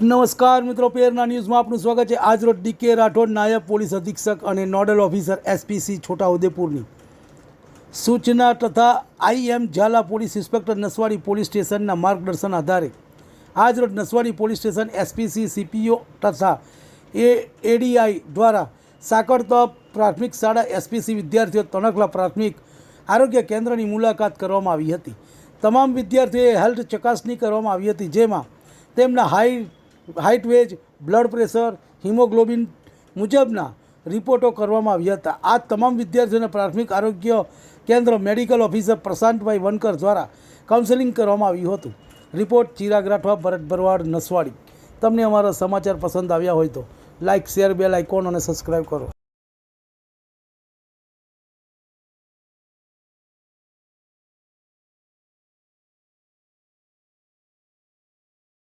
નમસ્કાર મિત્રો, પેરના ન્યૂઝમાં આપનું સ્વાગત છે. આજ રોજ ડીકે રાઠોડ, નાયબ પોલીસ અધિક્ષક અને નોડલ ઓફિસર એસપીસી છોટાઉદેપુરની. સૂચના તથા I M Jhala police inspector Naswadi police સ્ટેશનના માર્ગદર્શન આધારે આજરોજ Naswadi police station SPC, CPO તથા એ એડીઆઈ દ્વારા સાંકળતપ પ્રાથમિક શાળા એસપીસી વિદ્યાર્થીઓ તણખલા પ્રાથમિક આરોગ્ય કેન્દ્રની મુલાકાત કરવામાં આવી હતી. તમામ વિદ્યાર્થીઓએ હેલ્થ ચકાસણી કરવામાં આવી હતી, જેમાં તેમના high height, weight, blood pressure, haemoglobin મુજબના રિપોર્ટો કરવામાં આવ્યા હતા. આ તમામ વિદ્યાર્થીઓને પ્રાથમિક આરોગ્ય કેન્દ્ર મેડિકલ ઓફિસર પ્રશાંતભાઈ વનકર દ્વારા કાઉન્સેલિંગ કરવામાં આવ્યું હતું. રિપોર્ટ ચિરાગ રાઠવા, ભરત ભરવાડ, નસવાડી. તમને અમારા સમાચાર પસંદ આવ્યા હોય તો લાઇક શેર, બેલ આઇકોન અને સબસ્ક્રાઈબ કરો.